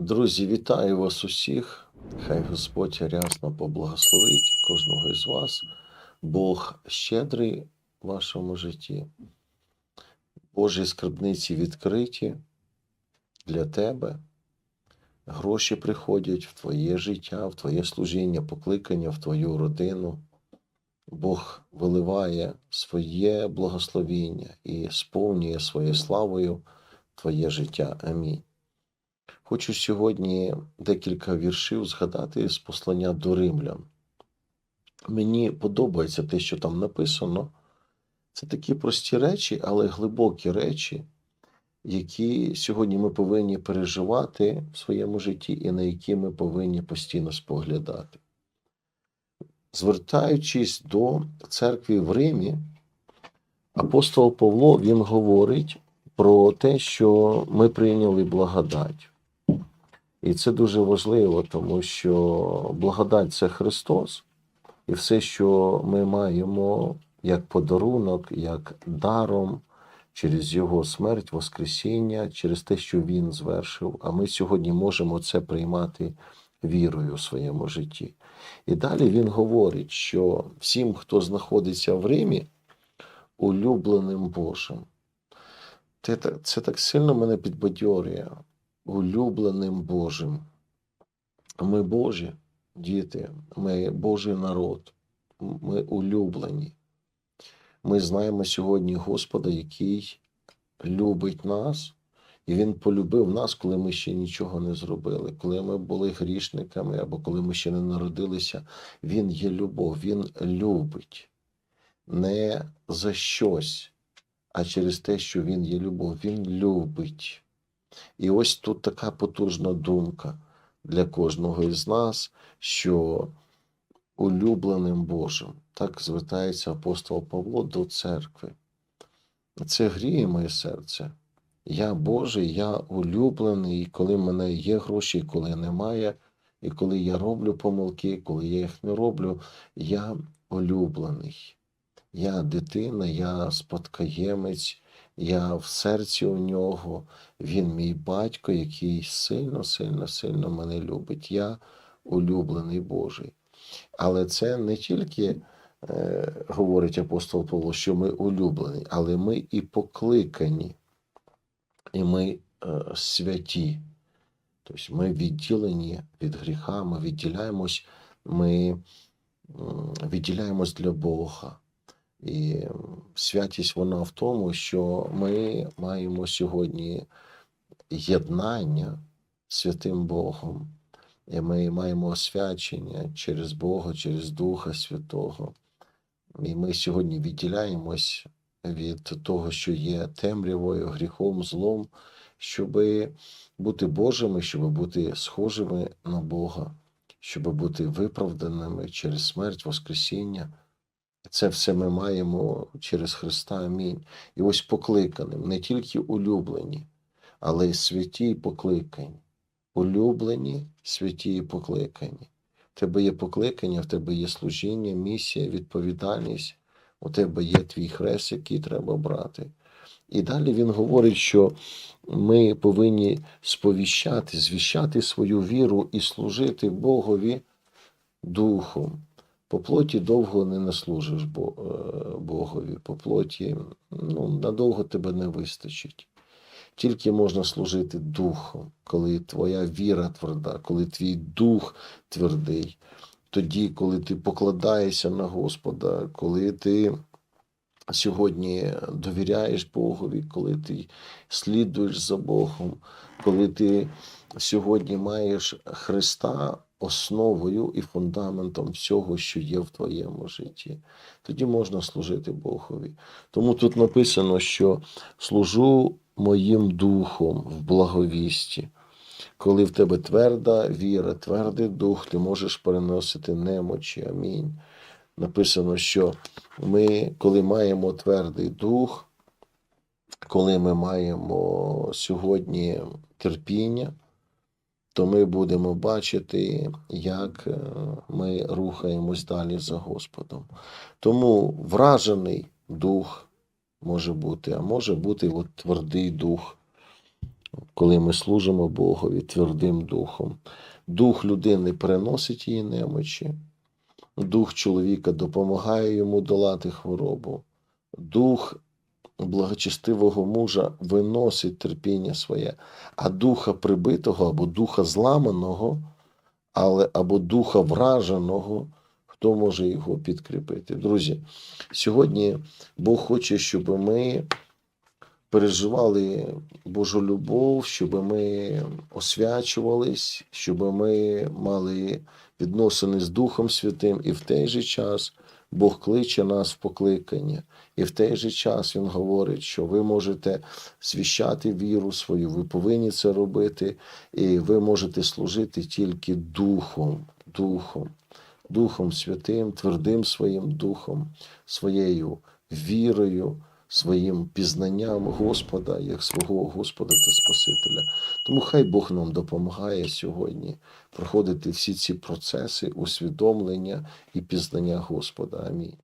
Друзі, вітаю вас усіх. Хай Господь рясно поблагословить кожного із вас. Бог щедрий в вашому житті. Божі скарбниці відкриті для тебе. Гроші приходять в твоє життя, в твоє служіння, покликання, в твою родину. Бог виливає своє благословіння і сповнює своєю славою твоє життя. Амінь. Хочу сьогодні декілька віршів згадати з послання до римлян. Мені подобається те, що там написано. Це такі прості речі, але глибокі речі, які сьогодні ми повинні переживати в своєму житті і на які ми повинні постійно споглядати. Звертаючись до церкви в Римі, апостол Павло він говорить про те, що ми прийняли благодать. І це дуже важливо, тому що благодать це Христос, і все, що ми маємо як подарунок, як даром через Його смерть, Воскресіння, через те, що Він звершив, а ми сьогодні можемо це приймати вірою в своєму житті. І далі він говорить, що всім, хто знаходиться в Римі, улюбленим Божим. Це, так- сильно мене підбадьорює улюбленим Божим. Ми Божі діти, ми Божий народ, ми улюблені. Ми знаємо сьогодні Господа, який любить нас, і Він полюбив нас, коли ми ще нічого не зробили, коли ми були грішниками або коли ми ще не народилися. Він є любов, Він любить не за щось, а через те, що Він є любов. Він любить. І ось тут така потужна думка для кожного із нас, що улюбленим Божим, так звертається апостол Павло до церкви. Це гріє моє серце. Я Божий, я улюблений, і коли в мене є гроші, і коли немає, і коли я роблю помилки, коли я їх не роблю, я улюблений. Я дитина, я спадкоємець, я в серці у нього, він мій батько, який сильно, сильно, сильно мене любить. Я улюблений Божий. Але це не тільки е, говорить апостол Павло, що ми улюблені, але ми і покликані, і ми е, святі. Тобто ми відділені від гріха, ми відділяємось, ми м, відділяємось для Бога. І святість вона в тому, що ми маємо сьогодні єднання з святим Богом. І ми маємо освячення через Бога, через Духа Святого. І ми сьогодні відділяємось від того, що є темрявою, гріхом, злом, щоб бути Божими, щоб бути схожими на Бога, щоб бути виправданими через смерть, Воскресіння. Це все ми маємо через Христа. Амінь. І ось покликаним, не тільки улюблені, але й святі і покликані. Улюблені, святі і покликані. В тебе є покликання, в тебе є служіння, місія, відповідальність, у тебе є твій хрест, який треба брати. І далі він говорить, що ми повинні сповіщати, звіщати свою віру і служити Богові духом. По плоті довго не наслужиш е, Богові, по плоті ну, надовго тебе не вистачить. Тільки можна служити духом, коли твоя віра тверда, коли твій дух твердий, тоді, коли ти покладаєшся на Господа, коли ти сьогодні довіряєш Богові, коли ти слідуєш за Богом, коли ти сьогодні маєш Христа основою і фундаментом всього, що є в твоєму житті, тоді можна служити Богові. Тому тут написано, що служу моїм духом в благовісті. Коли в тебе тверда віра, твердий дух, ти можеш переносити немочі. Амінь. Написано, що ми, коли маємо твердий дух, коли ми маємо сьогодні терпіння, то ми будемо бачити, як е, ми рухаємось далі за Господом. Тому вражений дух може бути, а може бути от твердий дух. коли ми служимо Богові твердим духом. Дух людини переносить її немочі, дух чоловіка допомагає йому долати хворобу, дух благочестивого мужа виносить терпіння своє, а духа прибитого або духа зламаного, але або духа враженого, хто може його підкріпити? Друзі, сьогодні Бог хоче, щоб ми переживали Божу любов, щоб ми освячувались, щоб ми мали відносини з Духом Святим, і в той же час Бог кличе нас в покликання. І в той же час Він говорить, що ви можете свіщати віру свою, ви повинні це робити, і ви можете служити тільки Духом, Духом, Духом Святим, твердим своїм Духом, своєю вірою, своїм пізнанням Господа як свого Господа та Спасителя. Тому хай Бог нам допомагає сьогодні проходити всі ці процеси усвідомлення і пізнання Господа. Амінь.